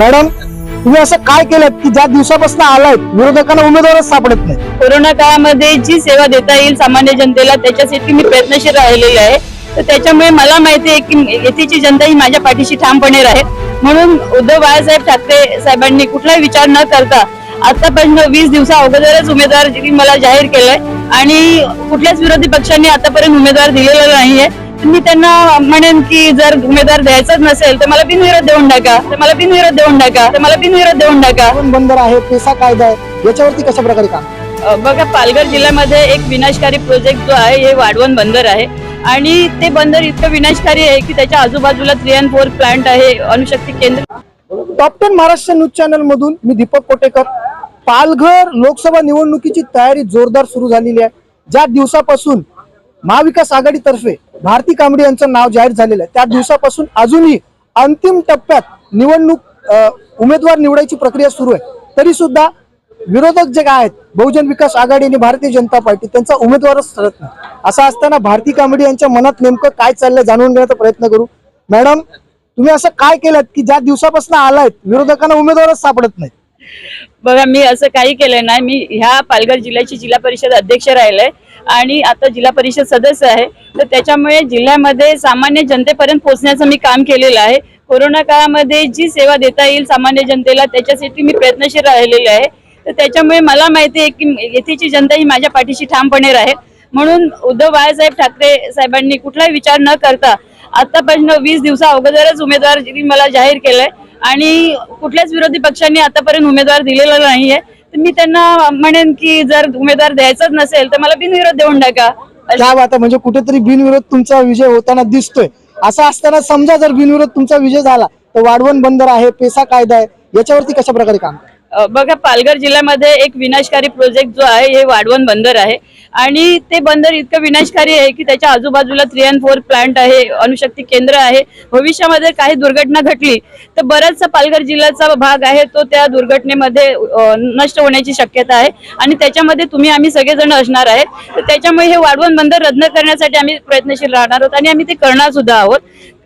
Madam तुम्ही असं काय केलं की ज्या दिवसापासून आलाय विरोधकांना उमेदवारच सापडत नाही? कोरोना काळामध्ये जी सेवा देता येईल सामान्य जनतेला त्याच्यासाठी मी प्रयत्नशील राहिलेली आहे. तर त्याच्यामुळे मला माहिती आहे की येथेची जनता ही माझ्या पाठीशी ठामपणे राहील. म्हणून उद्धव बाळासाहेब ठाकरे साहेबांनी कुठलाही विचार न करता आतापर्यंत वीस दिवसा अगोदरच उमेदवार मला जाहीर केलंय. आणि कुठल्याच विरोधी पक्षांनी आतापर्यंत उमेदवार दिलेला नाहीये. मी त्यांना म्हणेन की जर उमेदवार द्यायचाच नसेल तर मला बिनविरोध देऊन टाका. तर मला बिनविरोध देऊन टाका. तर मला बिनविरोध देऊन टाका. पण बंदर आहे? पेसा कायदा आहे? याच्यावरती कशा प्रकारे काम? अ, बघा पालघर जिल्ह्यामध्ये एक विनाशकारी प्रोजेक्ट जो आहे हे वाढवण बंदर आहे. आणि ते बंदर इतकं विनाशकारी आहे की त्याच्या आजूबाजूला थ्री अँड फोर प्लांट आहे अणुशक्ती केंद्र. Top ten Maharashtra news channel मधून मी दीपक कोटेकर. पालघर लोकसभा निवडणुकीची तयारी जोरदार सुरू झालेली आहे. ज्या दिवसापासून महाविकास आघाडीतर्फे भारती कांबडी यांचं नाव जाहीर झालेलं आहे. त्या दिवसापासून अजूनही अंतिम टप्प्यात निवडणूक उमेदवार निवडायची प्रक्रिया सुरू आहे. तरी सुद्धा विरोधक जे काय आहेत बहुजन विकास आघाडी आणि भारतीय जनता पार्टी त्यांचा उमेदवारच ठरत नाही. असं असताना भारती कांबडी यांच्या मनात नेमकं काय चाललंय जाणून घेण्याचा प्रयत्न करू. मॅडम तुम्ही असं काय केलं की ज्या दिवसापासून आलायत विरोधकांना उमेदवारच सापडत नाही बघा मी असं काही केलं नाही. मी ह्या पालघर जिल्ह्याची जिल्हा परिषद अध्यक्ष राहिले आणि आता जिल्हा परिषद सदस्य आहे. तर त्याच्यामुळे जिल्ह्यामध्ये सामान्य जनतेपर्यंत पोहोचण्याचं मी काम केलेलं आहे. कोरोना काळामध्ये जी सेवा देता येईल सामान्य जनतेला त्याच्यासाठी मी प्रयत्नशील राहिलेले आहे. तर त्याच्यामुळे मला माहिती आहे की येथेची जनता ही माझ्या पाठीशी ठामपणे राहील. म्हणून उद्धव बाळासाहेब ठाकरे साहेबांनी कुठलाही विचार न करता आतापर्यंत वीस दिवसा अगोदरच उमेदवार मला जाहीर केलंय. आणि कुठल्याच विरोधी पक्षांनी आतापर्यंत उमेदवार दिलेला नाहीये. तर मी त्यांना म्हणेन की जर उमेदवार द्यायचाच नसेल तर मला बिनविरोध देऊन टाका. क्या बात आहे म्हणजे कुठेतरी बिनविरोध तुमचा विजय होताना दिसतोय. असं असताना समजा जर बिनविरोध तुमचा विजय झाला तर वाढवण बंदर आहे पेसा कायदा आहे याच्यावरती कशा प्रकारे काम बघा पालघर जिल्ह्यामध्ये एक विनाशकारी प्रोजेक्ट जो आहे हे वाढवण बंदर आहे. आणि ते बंदर इतकं विनाशकारी आहे की त्याच्या आजूबाजूला थ्री अँड फोर प्लांट आहे अणुशक्ती केंद्र आहे. भविष्यामध्ये काही दुर्घटना घडली तर बराचसा पालघर जिल्ह्याचा भाग आहे तो त्या दुर्घटनेमध्ये नष्ट होण्याची शक्यता आहे. आणि त्याच्यामध्ये तुम्ही आम्ही सगळेजण असणार आहेत. तर त्याच्यामुळे हे वाढवण बंदर रद्द करण्यासाठी आम्ही प्रयत्नशील राहणार आहोत. आणि आम्ही ते करणार सुद्धा आहोत.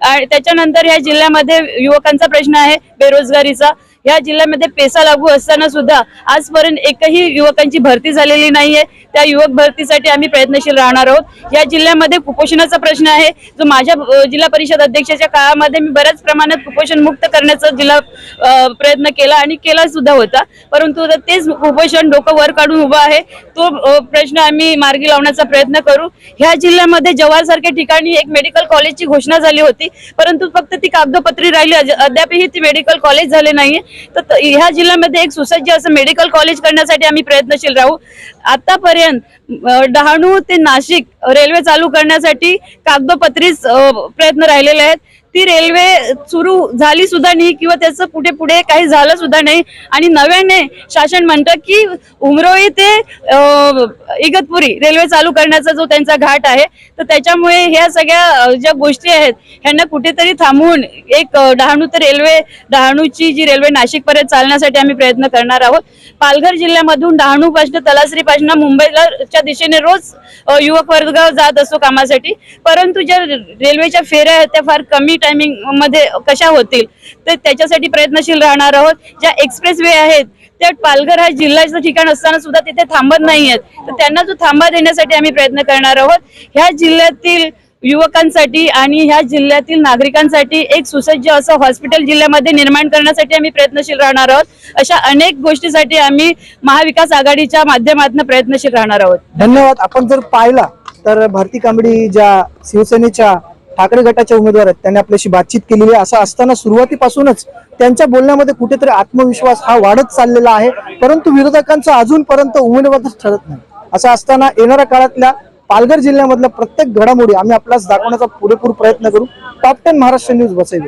आणि त्याच्यानंतर ह्या जिल्ह्यामध्ये युवकांचा प्रश्न आहे बेरोजगारीचा. या जिल्ह्यामध्ये पेसा लागू असताना सुद्धा आजपर्यंत एकही युवकांची भरती झालेली नाहीये. त्या युवक भरतीसाठी आम्ही प्रयत्नशील राहणार आहोत. या जिल्ह्यामध्ये कुपोषणाचा प्रश्न आहे. जो माझ्या जिल्हा परिषद अध्यक्षाच्या काळामध्ये मी बऱ्याच प्रमाणात कुपोषण मुक्त करण्याचा जिल्हा प्रयत्न केला आणि केला सुद्धा होता. परंतु तेच कुपोषण डोकं वर काढून उभं आहे. तो प्रश्न आम्ही मार्गी लावण्याचा प्रयत्न करू. ह्या जिल्ह्यामध्ये जव्हारसारख्या ठिकाणी एक मेडिकल कॉलेजची घोषणा झाली होती. परंतु फक्त ती कागदोपत्री राहिली. अज- अद्यापही ती मेडिकल कॉलेज झाले नाहीये. तर ह्या जिल्ह्यामध्ये एक सुसज्ज असं मेडिकल कॉलेज करण्यासाठी आम्ही प्रयत्नशील राहू. आतापर्यंत डहाणू ते नाशिक रेल्वे चालू करण्यासाठी कागदोपत्रीच प्रयत्न राहिलेले आहेत. ती रेल्वे सुरू झाली सुद्धा नाही किंवा त्याचं पुढे पुढे काही झालं सुद्धा नाही. आणि नव्याने शासन म्हणतं की उमरोळी ते इगतपुरी रेल्वे चालू करण्याचा जो त्यांचा घाट आहे तर त्याच्यामुळे ह्या सगळ्या ज्या गोष्टी आहेत ह्यांना कुठेतरी थांबवून एक डहाणू तर रेल्वे डहाणूची जी रेल्वे नाशिक पर्यंत चालण्यासाठी आम्ही प्रयत्न करणार आहोत. पालघर जिल्ह्यामधून डहाणू पासून तलासरी पासून मुंबईला च्या दिशेने रोज युवक वर्ग जात असतो कामासाठी. परंतु ज्या रेल्वेच्या फेऱ्या आहेत त्या फार कमी टायमिंगमध्ये कशा होतील? तर त्याच्यासाठी प्रयत्नशील राहणार आहोत. ज्या एक्सप्रेस वे आहेत त्या पालघर हा जिल्ह्याचं ठिकाण असताना सुद्धा तिथे थांबत नाही आहेत तर त्यांना जो थांबा देण्यासाठी आम्ही प्रयत्न करणार आहोत. ह्या जिल्ह्यातील युवकांसाठी आणि ह्या जिल्ह्यातील नागरिकांसाठी एक सुसज्ज असं हॉस्पिटल जिल्ह्यामध्ये निर्माण करण्यासाठी आम्ही प्रयत्नशील राहणार आहोत. अशा अनेक गोष्टीसाठी आम्ही महाविकास आघाडीच्या माध्यमातून प्रयत्नशील राहणार आहोत. धन्यवाद. आपण जर पाहिला तर भारती कांबडी ज्या शिवसेनेच्या ठाकरे गटाच्या उमेदवार आहेत त्यांनी आपल्याशी बातचीत केलेली आहे. असं असताना सुरुवातीपासूनच त्यांच्या बोलण्यामध्ये कुठेतरी आत्मविश्वास हा वाढत चाललेला आहे. परंतु विरोधकांचा अजूनपर्यंत उमेदवारच ठरत नाही. असं असताना येणाऱ्या काळातल्या पालघर जिल्ह्यामधल्या प्रत्येक घडामोडी आम्ही आपल्यास दाखवण्याचा पुरेपूर प्रयत्न करू. टॉप टेन महाराष्ट्र न्यूज बसई